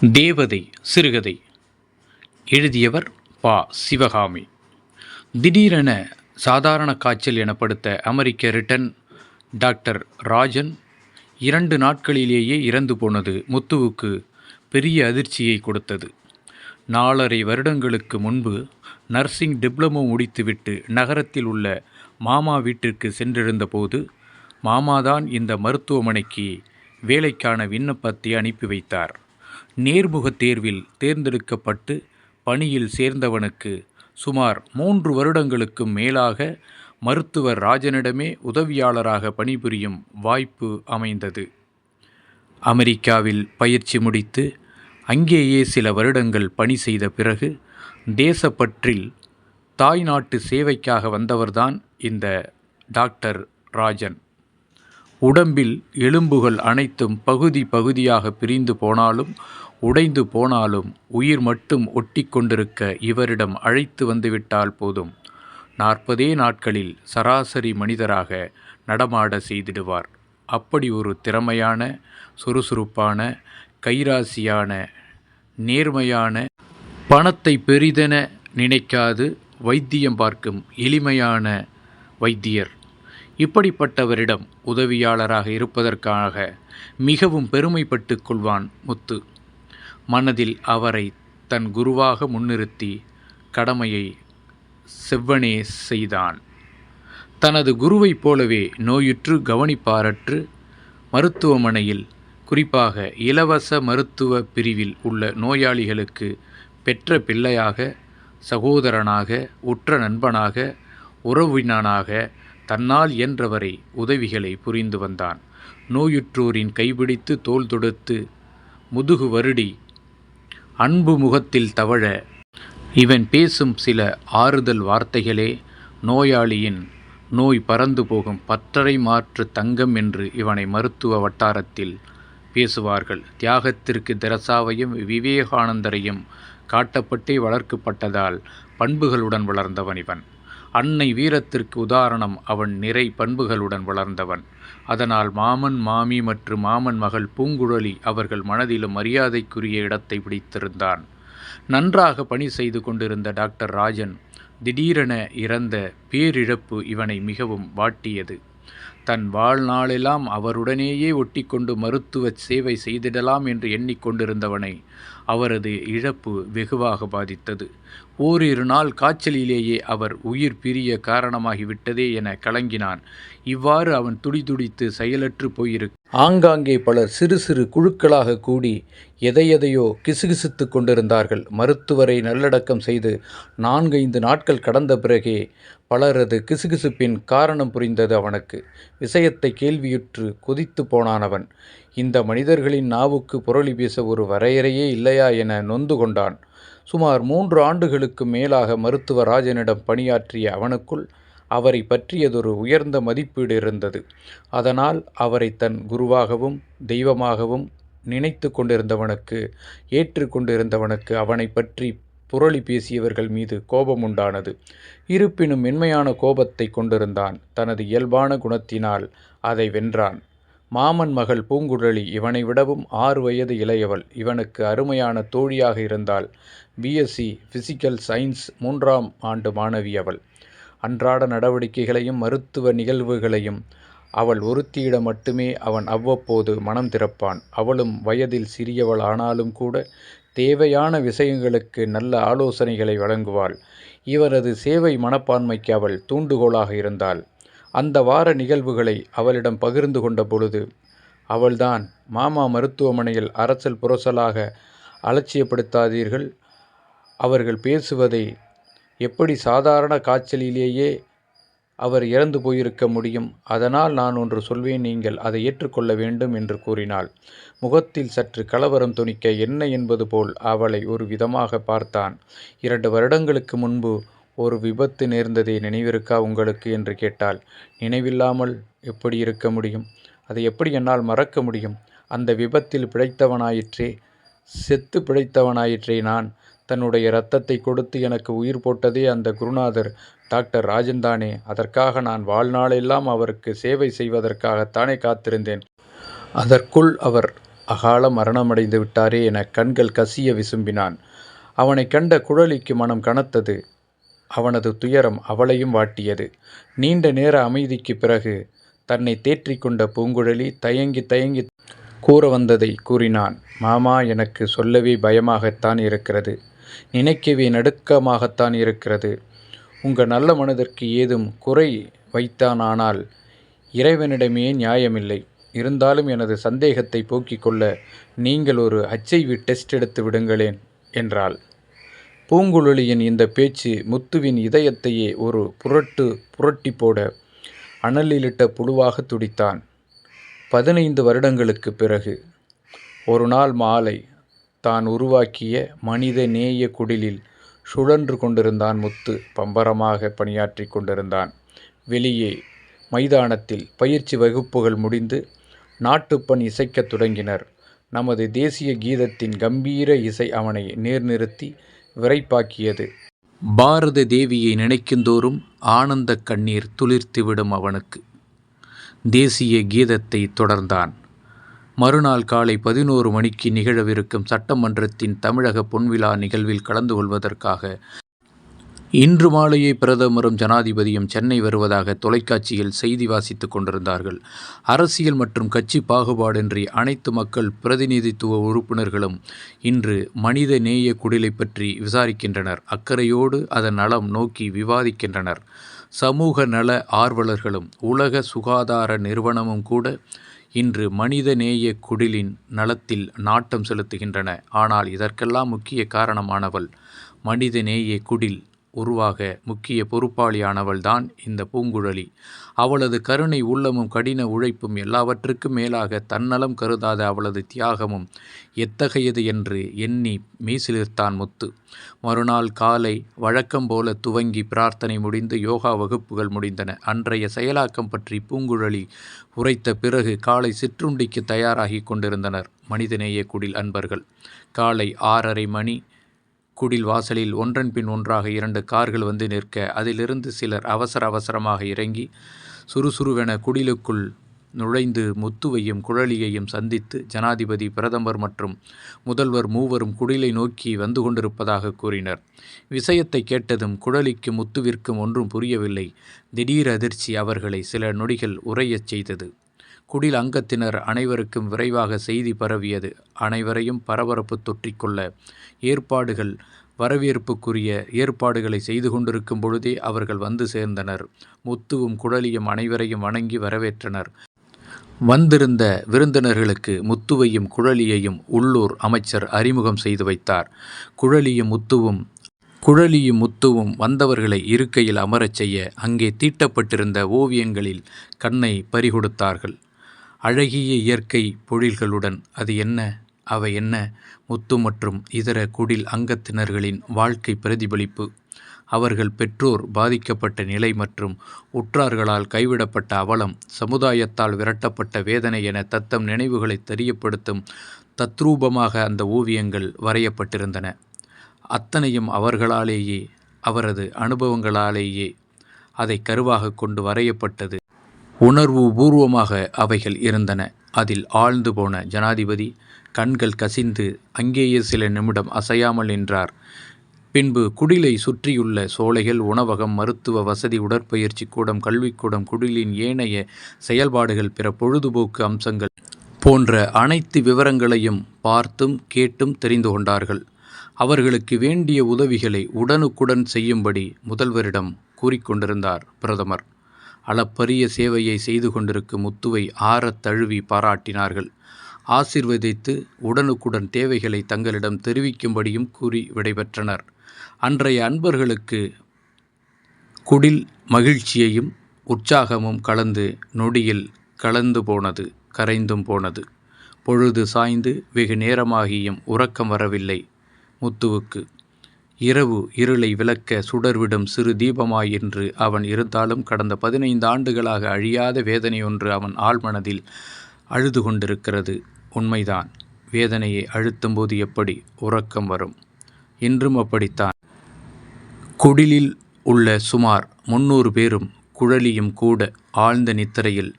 தேவதை சிறுகதை. எழுதியவர் பா. சிவகாமி. திடீரென சாதாரண காய்ச்சல் எனப்படுத்த அமெரிக்க ரிட்டன் டாக்டர் ராஜன் இரண்டு நாட்களிலேயே இறந்து போனது முத்துவுக்கு பெரிய அதிர்ச்சியை கொடுத்தது. நாலரை வருடங்களுக்கு முன்பு நர்சிங் டிப்ளமோ முடித்துவிட்டு நகரத்தில் உள்ள மாமா வீட்டிற்கு சென்றிருந்தபோது மாமாதான் இந்த மருத்துவமனைக்கு வேலைக்கான விண்ணப்பத்தை அனுப்பி வைத்தார். நேர்முகத் தேர்வில் தேர்ந்தெடுக்கப்பட்டு பணியில் சேர்ந்தவனுக்கு சுமார் மூன்று வருடங்களுக்கும் மேலாக மருத்துவர் ராஜனிடமே உதவியாளராக பணிபுரியும் வாய்ப்பு அமைந்தது. அமெரிக்காவில் பயிற்சி முடித்து அங்கேயே சில வருடங்கள் பணி செய்த பிறகு தேசப்பற்றில் தாய்நாட்டு சேவைக்காக வந்தவர்தான் இந்த டாக்டர் ராஜன். உடம்பில் எலும்புகள் அனைத்தும் பகுதி பகுதியாக பிரிந்து போனாலும் உடைந்து போனாலும் உயிர் மட்டும் ஒட்டி கொண்டிருக்க இவரிடம் அழைத்து வந்துவிட்டால் போதும். நாற்பதே நாட்களில் சராசரி மனிதராக நடமாட செய்திடுவார். அப்படி ஒரு திறமையான சுறுசுறுப்பான கைராசியான நேர்மையான பணத்தை பெரிதென நினைக்காது வைத்தியம் பார்க்கும் எளிமையான வைத்தியர். இப்படிப்பட்டவரிடம் உதவியாளராக இருப்பதற்காக மிகவும் பெருமைப்பட்டு கொள்வான் முத்து. மனதில் அவரை தன் குருவாக முன்னிறுத்தி கடமையை செவ்வனே செய்தான். தனது குருவைப் போலவே நோயுற்று கவனிப்பாரற்று மருத்துவமனையில் குறிப்பாக இலவச மருத்துவ பிரிவில் உள்ள நோயாளிகளுக்கு பெற்ற பிள்ளையாக சகோதரனாக உற்ற நண்பனாக உறவினனாக தன்னால் இயன்றவரை உதவிகளை புரிந்து வந்தான். நோயுற்றோரின் கைபிடித்து தோல் தொடுத்து முதுகு வருடி அன்பு முகத்தில் தவழ இவன் பேசும் சில ஆறுதல் வார்த்தைகளே நோயாளியின் நோய் பறந்து போகும் பற்றரை மாற்று தங்கம் என்று இவனை மருத்துவ வட்டாரத்தில் பேசுவார்கள். தியாகத்திற்கு தெரசாவையும் விவேகானந்தரையும் காட்டப்பட்டே வளர்க்கப்பட்டதால் பண்புகளுடன் வளர்ந்தவன் இவன். அன்னை வீரத்திற்கு உதாரணம் அவன் நிறை பண்புகளுடன் வளர்ந்தவன். அதனால் மாமன் மாமி மற்றும் மாமன் மகள் பூங்குழலி அவர்கள் மனதிலும் மரியாதைக்குரிய இடத்தை பிடித்திருந்தான். நன்றாக பணி செய்து கொண்டிருந்த டாக்டர் ராஜன் திடீரென இறந்த பேரிழப்பு இவனை மிகவும் வாட்டியது. தன் வாழ்நாளெல்லாம் அவருடனேயே ஒட்டிக்கொண்டு மருத்துவ சேவை செய்திடலாம் என்று எண்ணிக்கொண்டிருந்தவனை அவரது இழப்பு வெகுவாக பாதித்தது. ஓரிரு நாள் காய்ச்சலிலேயே அவர் உயிர் பிரிய காரணமாகிவிட்டதே என கலங்கினான். இவ்வாறு அவன் துடிதுடித்து செயலற்று போயிரு. ஆங்காங்கே பலர் சிறு சிறு குழுக்களாக கூடி எதையெதையோ கிசுகிசுத்து கொண்டிருந்தார்கள். மருத்துவரை நல்லடக்கம் செய்து நான்கைந்து நாட்கள் கடந்த பிறகே பலரது கிசுகிசுப்பின் காரணம் புரிந்தது அவனுக்கு. விஷயத்தை கேள்வியுற்று கொதித்து போனான் அவன். இந்த மனிதர்களின் நாவுக்கு புரளி பேச ஒரு வரையறையே இல்லையா என நொந்து கொண்டான். சுமார் மூன்று ஆண்டுகளுக்கு மேலாக மருத்துவ ராஜனிடம் பணியாற்றிய அவனுக்குள் அவரை பற்றியதொரு உயர்ந்த மதிப்பீடு இருந்தது. அதனால் அவரை தன் குருவாகவும் தெய்வமாகவும் நினைத்து கொண்டிருந்தவனுக்கு ஏற்றுக்கொண்டிருந்தவனுக்கு அவனை பற்றி புரளி பேசியவர்கள் மீது கோபம் உண்டானது. இருப்பினும் மென்மையான கோபத்தை கொண்டிருந்தான். தனது இயல்பான குணத்தினால் அதை வென்றான். மாமன் மகள் பூங்குழலி இவனை விடவும் ஆறு வயது இளையவள். இவனுக்கு அருமையான தோழியாக இருந்தால் பிஎஸ்சி ஃபிசிக்கல் சயின்ஸ் மூன்றாம் ஆண்டு மாணவி அவள். அன்றாட நடவடிக்கைகளையும் மருத்துவ நிகழ்வுகளையும் அவள் ஒருத்தியிடம் மட்டுமே அவன் அவ்வப்போது மனம் திறப்பான். அவளும் வயதில் சிறியவள் ஆனாலும் கூட தேவையான விஷயங்களுக்கு நல்ல ஆலோசனைகளை வழங்குவாள். இவரது சேவை மனப்பான்மைக்கு அவள் தூண்டுகோலாக இருந்தாள். அந்த வார நிகழ்வுகளை அவளிடம் பகிர்ந்து கொண்ட பொழுது அவள்தான் மாமா மருத்துவமனையில் அரசல் புரசலாக அலட்சியப்படுத்தாதீர்கள். அவர்கள் பேசுவதை எப்படி சாதாரண காய்ச்சலிலேயே அவர் இறந்து போயிருக்க முடியும்? அதனால் நான் ஒன்று சொல்வேன் நீங்கள் அதை ஏற்றுக்கொள்ள வேண்டும் என்று கூறினாள். முகத்தில் சற்று கலவரம் துணிக்க என்ன என்பது போல் அவளை ஒரு விதமாக பார்த்தான். இரண்டு வருடங்களுக்கு முன்பு ஒரு விபத்து நேர்ந்ததே நினைவிருக்கா உங்களுக்கு? என்று கேட்டாள். நினைவில்லாமல் எப்படி இருக்க முடியும்? அதை எப்படி என்னால் மறக்க முடியும்? அந்த விபத்தில் பிழைத்தவனாயிற்றே செத்து பிழைத்தவனாயிற்றே நான். தன்னுடைய இரத்தத்தை கொடுத்து எனக்கு உயிர் போட்டதே அந்த குருநாதர் டாக்டர் ராஜன்தானே. அதற்காக நான் வாழ்நாளெல்லாம் அவருக்கு சேவை செய்வதற்காகத்தானே காத்திருந்தேன். அதற்குள் அவர் அகால மரணமடைந்து விட்டாரே என கண்கள் கசிய விசும்பினான். அவனை கண்ட குழலிக்கு மனம் கனத்தது. அவனது துயரம் அவளையும் வாட்டியது. நீண்ட நேர அமைதிக்கு பிறகு தன்னை தேற்றிக்கொண்ட பூங்குழலி தயங்கித் தயங்கி கூற வந்ததைக் கூறினான். மாமா எனக்கு சொல்லவே பயமாகத்தான் இருக்கிறது. நினைக்கவே நடுக்கமாகத்தான் இருக்கிறது. உங்கள் நல்ல மனதிற்கு ஏதும் குறை வைத்தானானால் இறைவனிடமே நியாயமில்லை. இருந்தாலும் எனது சந்தேகத்தை போக்கிக் கொள்ள நீங்கள் ஒரு ஹெச். டெஸ்ட் எடுத்து விடுங்களேன் என்றாள். பூங்குழலியின் இந்த பேச்சு முத்துவின் இதயத்தையே ஒரு புரட்டு புரட்டி போட அனலிலிட்ட புழுவாகத் துடித்தான். பதினைந்து வருடங்களுக்குப் பிறகு ஒரு நாள் மாலை தான் உருவாக்கிய மனித நேய குடிலில் சுழன்று கொண்டிருந்தான் முத்து பம்பரமாக பணியாற்றிக் கொண்டிருந்தான். வெளியே மைதானத்தில் பயிற்சி வகுப்புகள் முடிந்து நாட்டுப்பண் இசைக்கத் தொடங்கினர். நமது தேசிய கீதத்தின் கம்பீர இசை அவனை நேர்நிறுத்தி விரைப்பாக்கியது பாரத தேவியை நினைக்குந்தோறும் ஆனந்த கண்ணீர் துளிர்த்துவிடும் அவனுக்கு. தேசிய கீதத்தை தொடர்ந்தான். மறுநாள் காலை பதினோரு மணிக்கு நிகழவிருக்கும் சட்டமன்றத்தின் தமிழக பொன்விழா நிகழ்வில் கலந்து கொள்வதற்காக இன்று மாலையே பிரதமரும் ஜனாதிபதியும் சென்னை வருவதாக தொலைக்காட்சியில் செய்தி வாசித்துக் கொண்டிருந்தார்கள். அரசியல் மற்றும் கட்சி பாகுபாடின்றி அனைத்து மக்கள் பிரதிநிதித்துவ உறுப்பினர்களும் இன்று மனித நேயக் குடிலைப் பற்றி விசாரிக்கின்றனர். அக்கறையோடு அதன் நலம் நோக்கி விவாதிக்கின்றனர். சமூக நல ஆர்வலர்களும் உலக சுகாதார நிறுவனமும் கூட இன்று மனித நேயக் குடிலின் நலத்தில் நாட்டம் செலுத்துகின்றன. ஆனால் இதற்கெல்லாம் முக்கிய காரணமானவள் மனித நேயக் குடில் உருவாக முக்கிய பொறுப்பாளியானவள்தான் தான் பூங்குழலி. அவளது கருணை உள்ளமும் கடின உழைப்பும் எல்லாவற்றுக்கும் மேலாக தன்னலம் கருதாத அவளது தியாகமும் எத்தகையது என்று எண்ணி மீசிலிர்த்தான் முத்து. மறுநாள் காலை வழக்கம் போல துவங்கி பிரார்த்தனை முடிந்து யோகா வகுப்புகள் முடிந்தன. அன்றைய செயலாக்கம் பற்றி பூங்குழலி உரைத்த பிறகு காலை சிற்றுண்டிக்கு தயாராகி கொண்டிருந்தனர் மனிதநேய குடில் அன்பர்கள். காலை ஆறரை மணி. குடில் வாசலில் ஒன்றன்பின் ஒன்றாக இரண்டு கார்கள் வந்து நிற்க அதிலிருந்து சிலர் அவசர அவசரமாக இறங்கி சுறுசுறுவென குடிலுக்குள் நுழைந்து முத்துவையும் குழலியையும் சந்தித்து ஜனாதிபதி பிரதமர் மற்றும் முதல்வர் மூவரும் குடிலை நோக்கி வந்து கொண்டிருப்பதாக கூறினர். விஷயத்தைக் கேட்டதும் குழலிக்கும் முத்துவிற்கும் ஒன்றும் புரியவில்லை. திடீர் அதிர்ச்சி அவர்களை சில நொடிகள் உரையச் செய்தது. குடில் அங்கத்தினர் அனைவருக்கும் விரைவாக செய்தி பரவியது. அனைவரையும் பரபரப்பு தொற்றிக்கொள்ள ஏற்பாடுகள் வரவேற்புக்குரிய ஏற்பாடுகளை செய்து கொண்டிருக்கும் பொழுதே அவர்கள் வந்து சேர்ந்தனர். முத்துவும் குழலியும் அனைவரையும் வணங்கி வரவேற்றனர். வந்திருந்த விருந்தினர்களுக்கு முத்துவையும் குழலியையும் உள்ளூர் அமைச்சர் அறிமுகம் செய்து வைத்தார். குழலியும் முத்துவும் குழலியும் முத்துவும் வந்தவர்களை இருக்கையில் அமரச் செய்ய அங்கே தீட்டப்பட்டிருந்த ஓவியங்களில் கண்ணை பறிகொடுத்தார்கள். அழகிய இயற்கை பொழில்களுடன் அது என்ன அவை என்ன முத்து மற்றும் இதர குடில் அங்கத்தினர்களின் வாழ்க்கை பிரதிபலிப்பு. அவர்கள் பெற்றோர் பாதிக்கப்பட்ட நிலை மற்றும் உற்றார்களால் கைவிடப்பட்ட அவலம் சமுதாயத்தால் விரட்டப்பட்ட வேதனை என தத்தம் நினைவுகளை தெரியப்படுத்தும் தத்ரூபமாக அந்த ஓவியங்கள் வரையப்பட்டிருந்தன. அத்தனையும் அவர்களாலேயே அவரது அனுபவங்களாலேயே அதை கருவாக கொண்டு வரையப்பட்டது. உணர்வுபூர்வமாக அவைகள் இருந்தன. அதில் ஆழ்ந்து போன ஜனாதிபதி கண்கள் கசிந்து அங்கேயே சில நிமிடம் அசையாமல் நின்றார். பின்பு குடிலை சுற்றியுள்ள சோலைகள் உணவகம் மருத்துவ வசதி உடற்பயிற்சி கூடம் கல்விக்கூடம் குடிலின் ஏனைய செயல்பாடுகள் பிற பொழுதுபோக்கு அம்சங்கள் போன்ற அனைத்து விவரங்களையும் பார்த்தும் கேட்டும் தெரிந்து கொண்டார்கள். அவர்களுக்கு வேண்டிய உதவிகளை உடனுக்குடன் செய்யும்படி முதல்வரிடம் கூறிக்கொண்டிருந்தார் பிரதமர். அளப்பரிய சேவையை செய்து கொண்டிருக்கும் முத்துவை ஆறத் தழுவி பாராட்டினார்கள். ஆசிர்வதித்து உடனுக்குடன் தேவைகளை தங்களிடம் தெரிவிக்கும்படியும் கூறி விடைபெற்றனர். அன்றைய அன்பர்களுக்கு குடில் மகிழ்ச்சியையும் உற்சாகமும் கலந்து நொடியில் கலந்து போனது கரைந்தும் போனது. பொழுது சாய்ந்து வெகு நேரமாகியும் உறக்கம் வரவில்லை முத்துவுக்கு. இரவு இருளை விலக்க சுடர்விடும் சிறு தீபமாய் என்று அவன் இருந்தாலும் கடந்த பதினைந்து ஆண்டுகளாக அழியாத வேதனையொன்று அவன் ஆழ்மனதில் அழுது கொண்டிருக்கிறது. உண்மைதான் வேதனையை அழுத்தும்போது எப்படி உறக்கம் வரும்? இன்றும் அப்படித்தான். குடிலில் உள்ள சுமார் முன்னூறு பேரும் குழலியும் கூட ஆழ்ந்த நித்திரையில்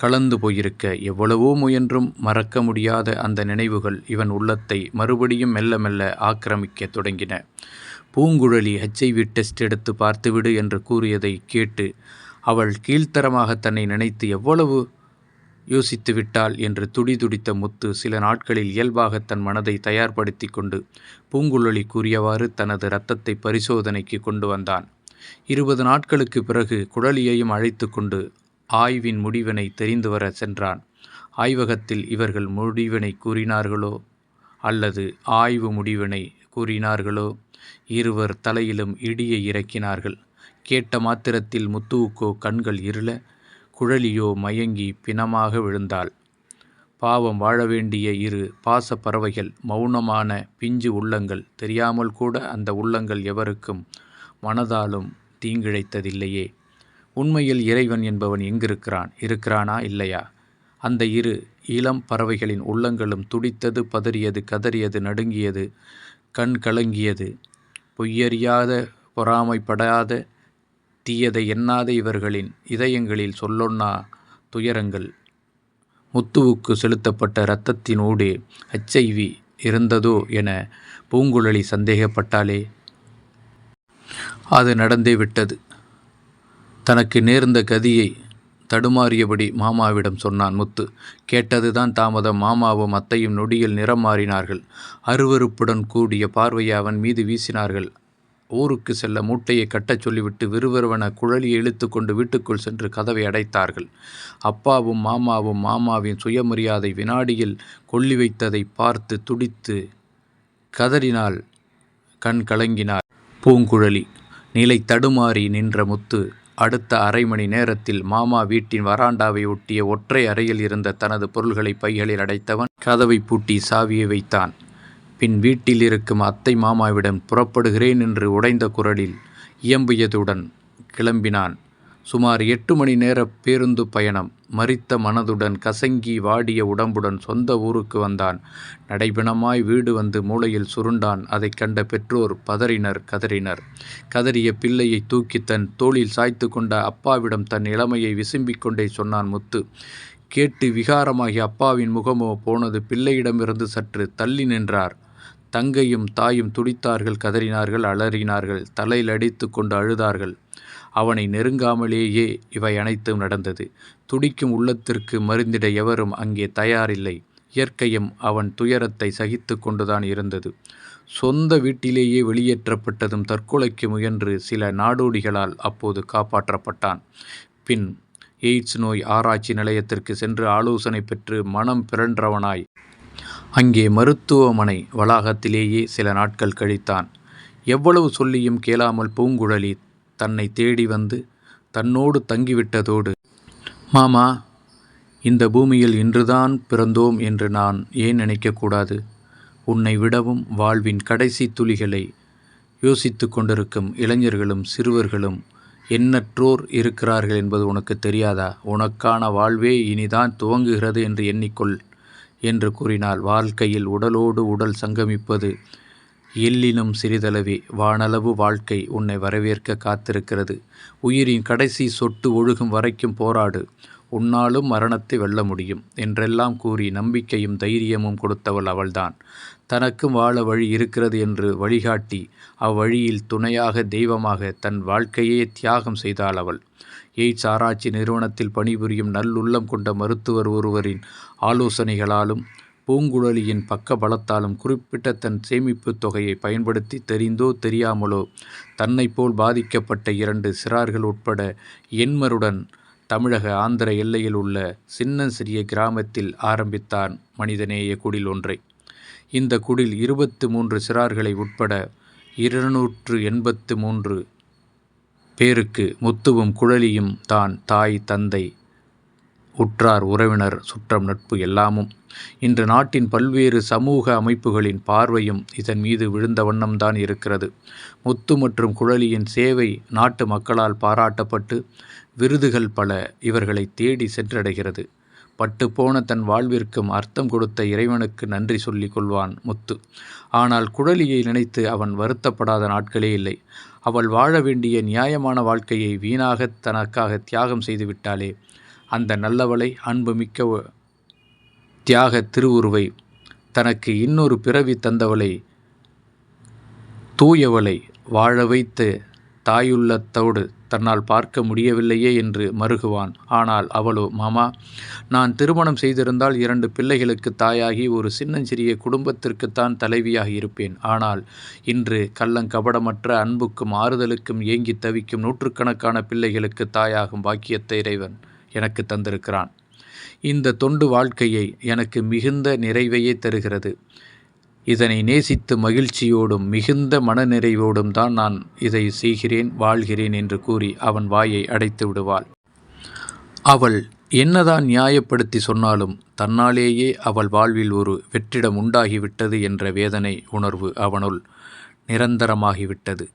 கலந்து போயிருக்க எவ்வளவோ முயன்றும் மறக்க முடியாத அந்த நினைவுகள் இவன் உள்ளத்தை மறுபடியும் மெல்ல மெல்ல ஆக்கிரமிக்கத் தொடங்கின. பூங்குழலி ஹெச்ஐவி டெஸ்ட் எடுத்து பார்த்துவிடு என்று கூறியதை கேட்டு அவள் கீழ்த்தரமாக தன்னை நினைத்து எவ்வளவு யோசித்து விட்டாள் என்று துடிதுடித்த முத்து சில நாட்களில் இயல்பாக தன் மனதை தயார்படுத்தி கொண்டு பூங்குழலி கூறியவாறு தனது இரத்தத்தை பரிசோதனைக்கு கொண்டு வந்தான். இருபது நாட்களுக்கு பிறகு குழலியையும் அழைத்து கொண்டு ஆய்வின் முடிவினை தெரிந்து வர சென்றான். ஆய்வகத்தில் இவர்கள் முடிவினை கூறினார்களோ? அல்லது ஆய்வு முடிவினை கூறினார்களோ? இருவர் தலையிலும் இடியை இறக்கினார்கள். கேட்ட மாத்திரத்தில் முத்துவுக்கோ கண்கள் இருள குழலியோ மயங்கி பிணமாக விழுந்தாள். பாவம் வாழ வேண்டிய இரு பாச பறவைகள் மௌனமான பிஞ்சு உள்ளங்கள் தெரியாமல் கூட அந்த உள்ளங்கள் எவருக்கும் மனதாலும் தீங்கிழைத்ததில்லையே. உண்மையில் இறைவன் என்பவன் எங்கிருக்கிறான்? இருக்கிறானா? இல்லையா? அந்த இரு இளம் பறவைகளின் உள்ளங்களும் துடித்தது பதறியது கதறியது நடுங்கியது கண் கலங்கியது. பொய்யறியாத பொறாமைப்படாத தீயதை எண்ணாத இவர்களின் இதயங்களில் சொல்லொன்னா துயரங்கள். முத்துவுக்கு செலுத்தப்பட்ட இரத்தத்தினூடே ஹெச்ஐவி இருந்ததோ என பூங்குழலி சந்தேகப்பட்டாலே அது நடந்தே விட்டது. தனக்கு நேர்ந்த கதியை தடுமாறியபடி மாமாவிடம் சொன்னான் முத்து. கேட்டதுதான் தாமதம். மாமாவும் அத்தையும் நொடியில் நிறம் மாறினார்கள் அருவறுப்புடன் கூடிய பார்வையை அவன் மீது வீசினார்கள். ஊருக்கு செல்ல மூட்டையை கட்டச் சொல்லிவிட்டு விறுவிறுவன குழலியை இழுத்து கொண்டு வீட்டுக்குள் சென்று கதவை அடைத்தார்கள். அப்பாவும் மாமாவும் மாமாவின் சுயமரியாதை வினாடியில் கொல்லி வைத்ததை பார்த்து துடித்து கதறினால் கண் கலங்கினார். பூங்குழலி நிலை தடுமாறி நின்ற முத்து அடுத்த அரை மணி நேரத்தில் மாமா வீட்டின் வராண்டாவை ஒட்டிய ஒற்றை அறையில் இருந்த தனது பொருள்களை பைகளில் அடைத்தவன் கதவை பூட்டி சாவியை வைத்தான். பின் வீட்டில் இருக்கும் அத்தை மாமாவிடம் புறப்படுகிறேன் என்று உடைந்த குரலில் இயம்பியதுடன் கிளம்பினான். சுமார் எட்டு மணி நேர பேருந்து பயணம். மறித்த மனதுடன் கசங்கி வாடிய உடம்புடன் சொந்த ஊருக்கு வந்தான். நடைபிணமாய் வீடு வந்து மூளையில் சுருண்டான். அதைக் கண்ட பெற்றோர் பதறினர் கதறினர். கதறிய பிள்ளையை தூக்கி தன் தோளில் சாய்த்து கொண்ட அப்பாவிடம் தன் இளமையை விசும்பிக் கொண்டே சொன்னான் முத்து. கேட்டு விகாரமாகி அப்பாவின் முகமோ போனது பிள்ளையிடமிருந்து சற்று தள்ளி நின்றார். தங்கையும் தாயும் துடித்தார்கள் கதறினார்கள் அலறினார்கள் தலையில் அடித்து கொண்டு அழுதார்கள். அவனை நெருங்காமலேயே இவை அனைத்தும் நடந்தது. துடிக்கும் உள்ளத்திற்கு மருந்திட எவரும் அங்கே தயாரில்லை. இயற்கையும் அவன் துயரத்தை சகித்து கொண்டுதான் இருந்தது. சொந்த வீட்டிலேயே வெளியேற்றப்பட்டதும் தற்கொலைக்கு முயன்று சில நாடோடிகளால் அப்போது காப்பாற்றப்பட்டான். பின் எய்ட்ஸ் நோய் ஆராய்ச்சி நிலையத்திற்கு சென்று ஆலோசனை பெற்று மனம் பிறன்றவனாய் அங்கே மருத்துவமனை வளாகத்திலேயே சில நாட்கள் கழித்தான். எவ்வளவு சொல்லியும் கேளாமல் பூங்குழலி தன்னை தேடி வந்து தன்னோடு தங்கிவிட்டதோடு மாமா இந்த பூமியில் இன்றுதான் பிறந்தோம் என்று நான் ஏன் நினைக்கக்கூடாது? உன்னை விடவும் வாழ்வின் கடைசி துளிகளை யோசித்து கொண்டிருக்கும் இளைஞர்களும் சிறுவர்களும் எண்ணற்றோர் இருக்கிறார்கள் என்பது உனக்கு தெரியாதா? உனக்கான வாழ்வே இனிதான் துவங்குகிறது என்று எண்ணிக்கொள் என்று கூறினால் வாழ்க்கையில் உடலோடு உடல் சங்கமிப்பது எல்லினும் சிறிதளவே வானளவு வாழ்க்கை உன்னை வரவேற்க காத்திருக்கிறது. உயிரின் கடைசி சொட்டு ஒழுகும் வரைக்கும் போராடு. உன்னாலும் மரணத்தை வெல்ல முடியும் என்றெல்லாம் கூறி நம்பிக்கையும் தைரியமும் கொடுத்தவள் அவள்தான். தனக்கும் வாழ வழி இருக்கிறது என்று வழிகாட்டி அவ்வழியில் துணையாக தெய்வமாக தன் வாழ்க்கையே தியாகம் செய்தாள் அவள். எய்ட்ஸ் ஆராய்ச்சி நிறுவனத்தில் பணிபுரியும் நல்லுள்ளம் கொண்ட மருத்துவர் ஒருவரின் ஆலோசனைகளாலும் பூங்குழலியின் பக்க பலத்தாலும் குறிப்பிட்ட தன் சேமிப்பு தொகையை பயன்படுத்தி தெரிந்தோ தெரியாமலோ தன்னை போல் பாதிக்கப்பட்ட இரண்டு சிறார்கள் உட்பட எண்மருடன் தமிழக ஆந்திர எல்லையில் உள்ள சின்ன சிறிய கிராமத்தில் ஆரம்பித்தான் மனிதநேய குடில் ஒன்றை. இந்த குடில் இருபத்து மூன்று சிறார்களை உட்பட இருநூற்று எண்பத்து மூன்று பேருக்கு முத்துவும் குழலியும் தான் தாய் தந்தை. உற்றார் உறவினர் சுற்றம் நட்பு எல்லாமும். இன்று நாட்டின் பல்வேறு சமூக அமைப்புகளின் பார்வையும் இதன் மீது விழுந்த வண்ணம்தான் இருக்கிறது. முத்து மற்றும் குழலியின் சேவை நாட்டு மக்களால் பாராட்டப்பட்டு விருதுகள் பல இவர்களை தேடி சென்றடைகிறது. பட்டுப்போன தன் வாழ்விற்கும் அர்த்தம் கொடுத்த இறைவனுக்கு நன்றி சொல்லிக் கொள்வான் முத்து. ஆனால் குழலியை நினைத்து அவன் வருத்தப்படாத நாட்களே இல்லை. அவள் வாழ வேண்டிய நியாயமான வாழ்க்கையை வீணாக தனக்காக தியாகம் செய்துவிட்டாலே அந்த நல்லவளை அன்புமிக்க தியாக திருவுருவை தனக்கு இன்னொரு பிறவி தந்தவளை தூயவளை வாழ வைத்து தாயுள்ளத்தோடு தன்னால் பார்க்க முடியவில்லையே என்று மருகுவான். ஆனால் அவளோ மாமா நான் திருமணம் செய்திருந்தால் இரண்டு பிள்ளைகளுக்கு தாயாகி ஒரு சின்னஞ்சிறிய குடும்பத்திற்குத்தான் தலைவியாக இருப்பேன். ஆனால் இன்று கள்ளங்கபடமற்ற அன்புக்கும் ஆறுதலுக்கும் ஏங்கி தவிக்கும் நூற்றுக்கணக்கான பிள்ளைகளுக்கு தாயாகும் பாக்கியத்தை இறைவன் எனக்கு தந்திருக்கிறான். இந்த தொண்டு வாழ்க்கையை எனக்கு மிகுந்த நிறைவையே தருகிறது. இதனை நேசித்து மகிழ்ச்சியோடும் மிகுந்த மனநிறைவோடும் தான் நான் இதை செய்கிறேன் வாழ்கிறேன் என்று கூறி அவன் வாயை அடைத்து விடுவாள். அவள் என்னதான் நியாயப்படுத்தி சொன்னாலும் தன்னாலேயே அவள் வாழ்வில் ஒரு வெற்றிடம் உண்டாகிவிட்டது என்ற வேதனை உணர்வு அவனுள் நிரந்தரமாகிவிட்டது.